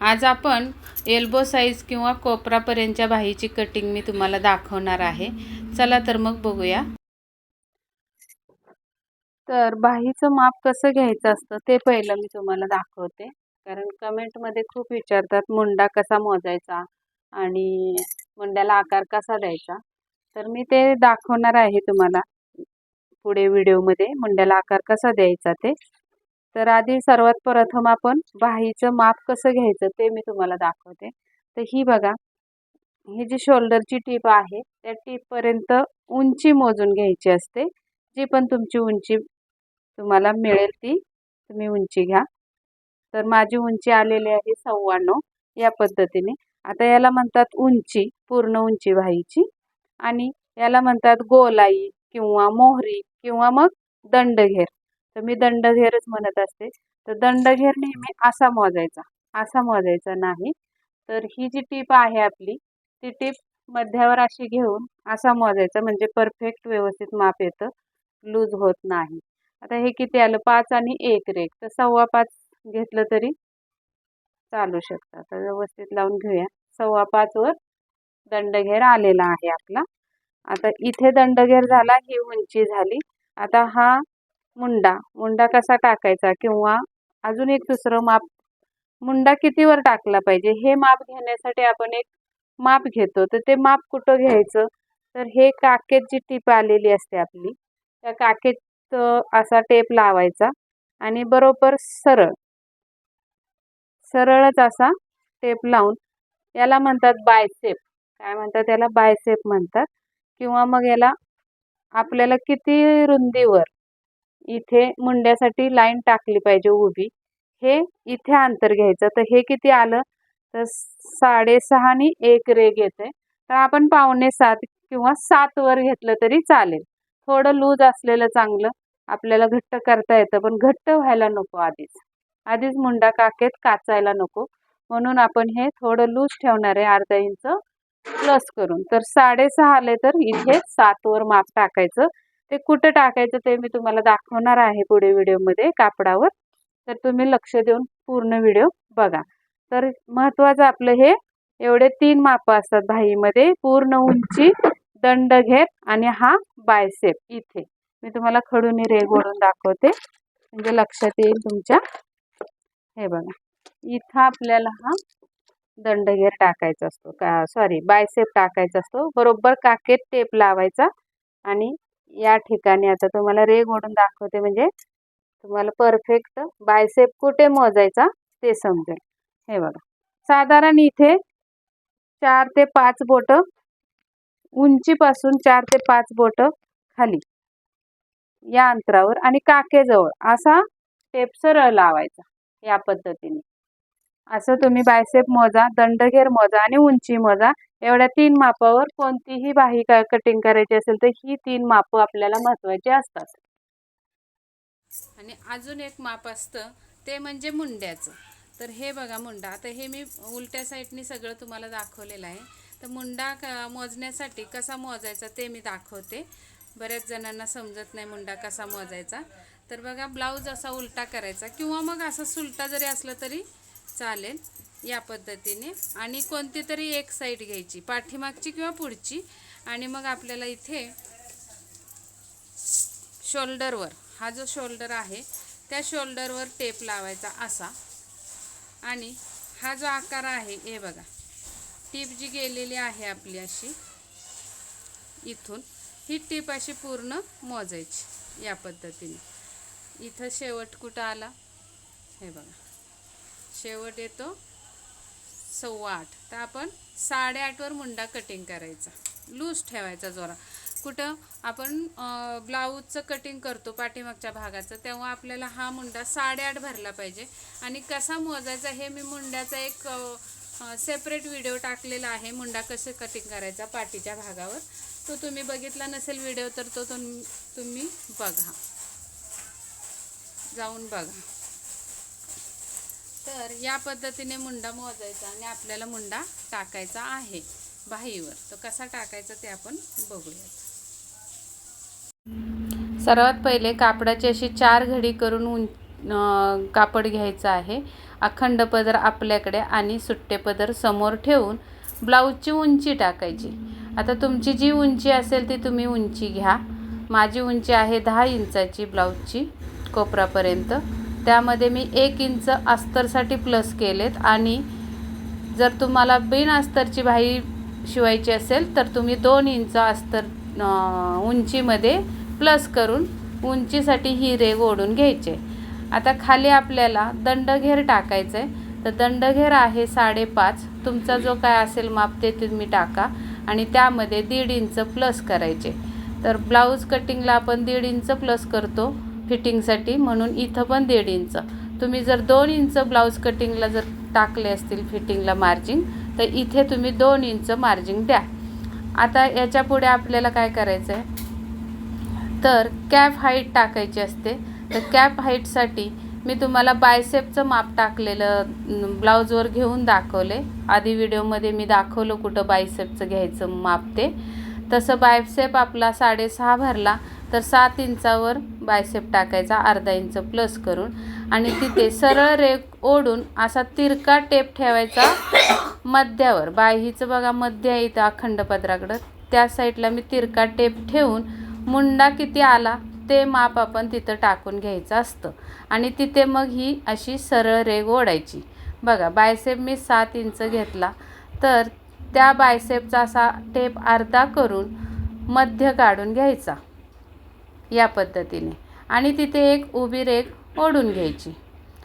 आज आपण elbow size किंवा कोपरापर्यंतच्या बाहीची कटिंग मी तुम्हाला दाखवणार आहे. चला तर मग बघूया. तर बाहीचं माप कसं घ्यायचं असतं ते पहिलं मी तुम्हाला दाखवते. कारण कमेंटमध्ये खूप विचारतात मुंडा कसा मोजायचा आणि मुंड्याला आकार कसा द्यायचा? तर मी ते दाखवणार आहे तुम्हाला. पुढे व्हिडिओमध्ये मुंड्याला आकार कसा द्यायचा ते. तर आधी सर्वात प्रथम आपण बाहीचं माप कसं घ्यायचं ते मी तुम्हाला दाखवते. तर ही बघा ही जी शोल्डरची टीप आहे त्या टीपपर्यंत उंची मोजून घ्यायची असते. जी पण तुमची उंची तुम्हाला मिळेल ती तुम्ही उंची घ्या. तर माझी उंची आलेली आहे सव्वाण्णव या पद्धतीने. आता याला म्हणतात उंची पूर्ण उंची व्हायची आणि याला म्हणतात गोलाई किंवा मोहरी किंवा मग दंडघेर. तर मी दंडघेरच म्हणत असते. तर दंडघेर नेहमी असा मोजायचा असा मोजायचा नाही. तर ही जी टीप आहे आपली ती टीप मध्यावर अशी घेऊन असा मोजायचा म्हणजे परफेक्ट व्यवस्थित माप येतं लूज होत नाही. आता हे किती आलं? पाच आणि एक रेक तर सव्वा पाच घेतलं तरी चालू शकतं. तर व्यवस्थित लावून घेऊया. सव्वा पाचवर दंडघेर आलेला आहे आपला. आता इथे दंडघेर झाला ही उंची झाली. आता हा मुंडा. मुंडा कसा टाकायचा किंवा अजून एक दुसरं माप. मुंडा कितीवर टाकला पाहिजे? हे माप घेण्यासाठी आपण एक माप घेतो. तर ते माप कुठं घ्यायचं? तर हे काकेत जी टीप आलेली असते आपली त्या काकेत असा टेप लावायचा आणि बरोबर सरळ सरळच असा टेप लावून याला म्हणतात बायसेप. काय म्हणतात याला? बायसेप म्हणतात. किंवा मग याला आपल्याला किती रुंदीवर इथे मुंड्यासाठी लाईन टाकली पाहिजे उभी. हे इथे अंतर घ्यायचं. तर हे किती आलं? तर साडेसहा आणि एक रेग येते. तर आपण पावणे सात किंवा सातवर घेतलं तरी चालेल. थोडं लूज असलेलं चांगलं. आपल्याला घट्ट करता येतं पण घट्ट व्हायला नको आधीच. आधीच मुंडा काकेत काचायला नको. म्हणून आपण हे थोडं लूज ठेवणार आहे अर्धा इंच प्लस करून. तर साडेसहा आले तर इथे सातवर माप टाकायचं. ते कुठं टाकायचं ते मी तुम्हाला दाखवणार आहे पुढे व्हिडिओमध्ये कापडावर. तर तुम्ही लक्ष देऊन पूर्ण व्हिडिओ बघा. तर महत्त्वाचं आपलं हे एवढे तीन माप असतात भाईमध्ये. पूर्ण उंची दंडघेर आणि हा बायसेप इथे. मी तुम्हाला खडून रेग दाखवते. म्हणजे लक्षात येईल तुमच्या. हे बघा. इथं आपल्याला हा दंडघेर टाकायचा असतो. का सॉरी बायसेप टाकायचा असतो. बरोबर काकेत टेप लावायचा आणि या ठिकाणी आता तुम्हाला रेग ओढून दाखवते म्हणजे तुम्हाला परफेक्ट बायसेप कुठे मोजायचा ते समजेल. हे बघा. साधारण इथे चार ते पाच बोटं उंचीपासून चार ते पाच बोटं खाली या अंतरावर आणि काकेजवळ असा टेप सरळ लावायचा या पद्धतीने. असं तुम्ही बायसेप मोजा दंडघेर मोजा आणि उंची मोजा. एवढ्या तीन मापावर कोणतीही बाही का कटिंग करायची असेल तर ही तीन मापं आपल्याला महत्त्वाची असतात. आणि अजून एक माप असतं ते म्हणजे मुंड्याचं. तर हे बघा मुंडा. आता हे मी उलट्या साईडनी सगळं तुम्हाला दाखवलेलं आहे. तर मुंडा क मोजण्यासाठी कसा मोजायचा ते मी दाखवते. बऱ्याच जणांना समजत नाही मुंडा कसा मोजायचा. तर बघा ब्लाऊज असा उलटा करायचा किंवा मग असा सुलटा जरी असलं तरी चालेल. या पद्धतीने. आणि कोणती तरी एक साईड घ्यायची पाठीमागची किंवा पुढची. आणि मग आपल्याला इथे शोल्डरवर हा जो शोल्डर आहे त्या शोल्डरवर टेप लावायचा असा. आणि हा जो आकार आहे हे बघा. टीप जी गेलेली आहे आपली अशी इथून. ही टीप अशी पूर्ण मोजायची या पद्धतीने. इथं शेवट कुठं आला? हे बघा. शेवट येतो. सव्वा आठ. तर आपण साडेआठवर मुंडा कटिंग करायचा. लूज ठेवायचा जोरा कुठं? आपण ब्लाऊजचं कटिंग करतो पाठीमागच्या भागाचं तेव्हा आपल्याला हा मुंडा साडेआठ भरला पाहिजे. आणि कसा मोजायचा हे मी मुंड्याचा एक सेपरेट व्हिडिओ टाकलेला आहे. मुंडा कसं कटिंग करायचा पाठीच्या भागावर. तो तुम्ही बघितला नसेल व्हिडिओ तर तो तुम तुम्ही बघा. जाऊन बघा. तर या पद्धतीने मुंडा मोजायचा आणि आपल्याला मुंडा टाकायचा आहे बाहीवर. तो कसा टाकायचा ते आपण बघूयात. सर्वात पहिले कापडाची अशी चार घडी करून उं कापड घ्यायचं आहे. अखंड पदर आपल्याकडे आणि सुट्टे पदर समोर ठेवून ब्लाऊजची उंची टाकायची. आता तुमची जी उंची असेल ती तुम्ही उंची घ्या. माझी उंची आहे दहा इंचाची ब्लाऊजची कोपरापर्यंत. त्यामध्ये मी एक इंच अस्तरसाठी प्लस केलेत आणि जर तुम्हाला बिन अस्तरची बाही शिवायची असेल तर तुम्ही दोन इंच अस्तर उंचीमध्ये प्लस करून उंचीसाठी ही ओढून घ्यायचे. आता खाली आपल्याला दंडघेर टाकायचं आहे तर दंडघेर आहे साडेपाच. तुमचा जो काय असेल माप ते तुम्ही टाका आणि त्यामध्ये दीड इंच प्लस करायचे. तर ब्लाऊज कटिंगला आपण दीड इंच प्लस करतो. फिटिंगसाठी म्हणून इथं पण दीड इंच. तुम्ही जर दोन इंच ब्लाऊज कटिंगला जर टाकले असतील फिटिंगला मार्जिंग तर इथे तुम्ही दोन इंच मार्जिंग द्या. आता याच्यापुढे आपल्याला काय करायचं आहे तर कॅप हाईट टाकायची असते. तर कॅप हाईटसाठी मी तुम्हाला बायसेपचं माप टाकलेलं ब्लाऊजवर घेऊन दाखवले. आधी व्हिडिओमध्ये मी दाखवलं कुठं बायसेपचं घ्यायचं माप ते. तसं बायसेप आपला साडेसहा भरला. तर सात इंचावर बायसेप टाकायचा अर्धा इंच प्लस करून. आणि तिथे सरळ रेग ओढून असा तिरका टेप ठेवायचा मध्यावर. बाहीचं बघा मध्य आहे इथं अखंड पदराकडं. त्या साईडला मी तिरका टेप ठेवून मुंडा किती आला ते माप आपण तिथं टाकून घ्यायचं असतं. आणि तिथे मग ही अशी सरळ रेग ओढायची. बघा बायसेप मी सात इंच घेतला. तर त्या बायसेपचा असा टेप अर्धा करून मध्य काढून घ्यायचा. या पद्धतीने. आणि तिथे एक उभी रेघ ओढून घ्यायची.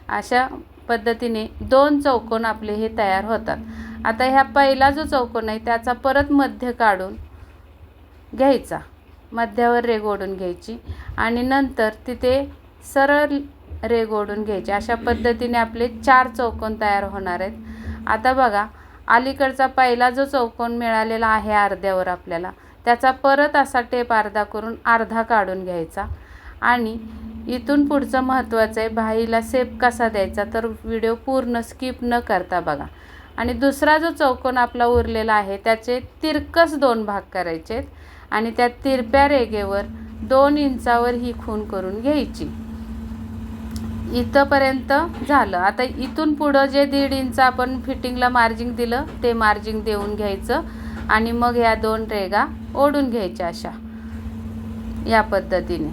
अशा पद्धतीने दोन चौकोन आपले हे तयार होतात. आता ह्या पहिला जो चौकोन आहे त्याचा परत मध्य काढून घ्यायचा. मध्यावर रेग ओढून घ्यायची. आणि नंतर तिथे सरळ रेग ओढून घ्यायची. अशा पद्धतीने आपले चार चौकोन तयार होणार आहेत. आता बघा अलीकडचा पहिला जो चौकोन मिळालेला आहे अर्ध्यावर आपल्याला त्याचा परत असा टेप अर्धा करून अर्धा काढून घ्यायचा. आणि इथून पुढचं महत्त्वाचं आहे भाईला सेप कसा द्यायचा तर व्हिडिओ पूर्ण स्किप न करता बघा. आणि दुसरा जो चौकोन आपला उरलेला आहे त्याचे तिरकस दोन भाग करायचे आणि त्या तिरप्या रेगेवर दोन इंचावर ही खून करून घ्यायची. इथंपर्यंत झालं. आता इथून पुढं जे दीड इंच आपण फिटिंगला मार्जिंग दिलं ते मार्जिंग देऊन घ्यायचं. आणि मग ह्या दोन रेगा ओढून घ्यायच्या अशा. या पद्धतीने.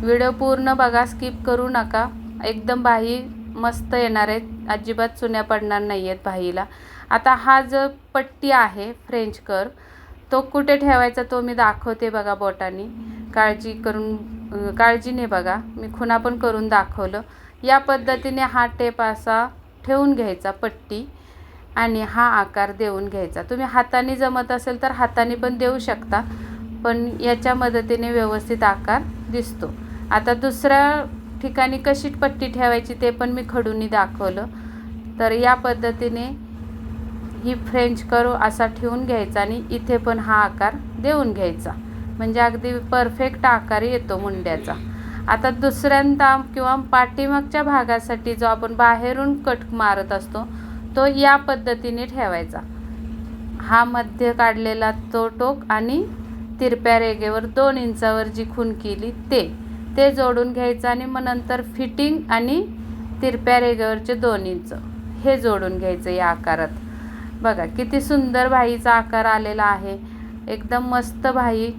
व्हिडिओ पूर्ण बघा स्किप करू नका. एकदम बाही मस्त येणार आहेत. अजिबात चुन्या पडणार नाही आहेत बाहीला आता हा जो पट्टी आहे फ्रेंच कर तो कुठे ठेवायचा तो मी दाखवते बघा बोटानी. काळजी करून काळजीने बघा. मी खुणा पण करून दाखवलं. या पद्धतीने हा टेप असा ठेवून घ्यायचा पट्टी. आणि हा आकार देऊन घ्यायचा. तुम्ही हाताने जमत असेल तर हाताने पण देऊ शकता पण याच्या मदतीने व्यवस्थित आकार दिसतो. आता दुसऱ्या ठिकाणी कशी पट्टी ठेवायची ते पण मी खडूनी दाखवलं. तर या पद्धतीने ही फ्रेंच करू असा ठेवून घ्यायचा आणि इथे पण हा आकार देऊन घ्यायचा. म्हणजे अगदी परफेक्ट आकार येतो मुंड्याचा. आता दुसऱ्यांदा किंवा पाठीमागच्या भागासाठी जो आपण बाहेरून कट मारत असतो तो या पद्धतीने ठेवायचा. हा मध्य काढलेला तो टोक आणि तिरप्या रेगेवर दोन इंचावर जी खून केली ते ते जोडून घ्यायचं आणि मग नंतर फिटिंग आणि तिरप्या रेगेवरचे दोन इंच हे जोडून घ्यायचं या आकारात. बघा किती सुंदर भाईचा आकार आलेला आहे. एकदम मस्त भाई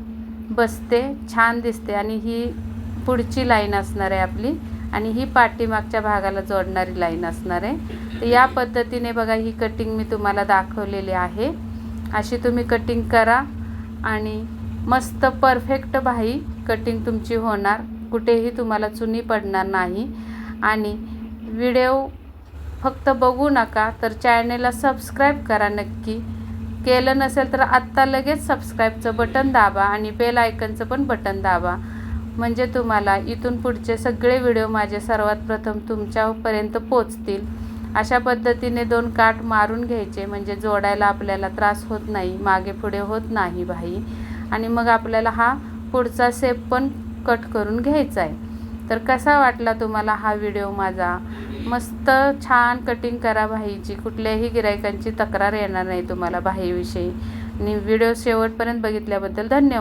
बसते छान दिसते आणि ही पुढची लाईन असणार आहे आपली. आणि ही पाठीमागच्या भागाला जोडणारी लाईन असणार आहे. तर या पद्धतीने बघा ही कटिंग मी तुम्हाला दाखवलेली आहे. अशी तुम्ही कटिंग करा आणि मस्त परफेक्ट भाई कटिंग तुमची होणार. कुठेही तुम्हाला चुनी पडणार नाही. आणि व्हिडिओ फक्त बघू नका तर चॅनेलला सबस्क्राईब करा नक्की. केलं नसेल तर आत्ता लगेच सबस्क्राईबचं बटन दाबा आणि बेल आयकनचं पण बटन दाबा. म्हणजे तुम्हाला इथून पुढचे सगळे व्हिडिओ माझे सर्वात प्रथम तुमच्यापर्यंत पोचतील. अशा पद्धतीने दोन काठ मारून घ्यायचे म्हणजे जोडायला आपल्याला त्रास होत नाही मागे पुढे होत नाही भाई. आणि मग आपल्याला हा पुढचा सेप पण कट करून घ्यायचा आहे. तर कसा वाटला तुम्हाला हा व्हिडिओ माझा? मस्त छान कटिंग करा भाईची कुठल्याही गिरायकांची तक्रार येणार नाही तुम्हाला भाईविषयी. आणि व्हिडिओ शेवटपर्यंत बघितल्याबद्दल धन्यवाद.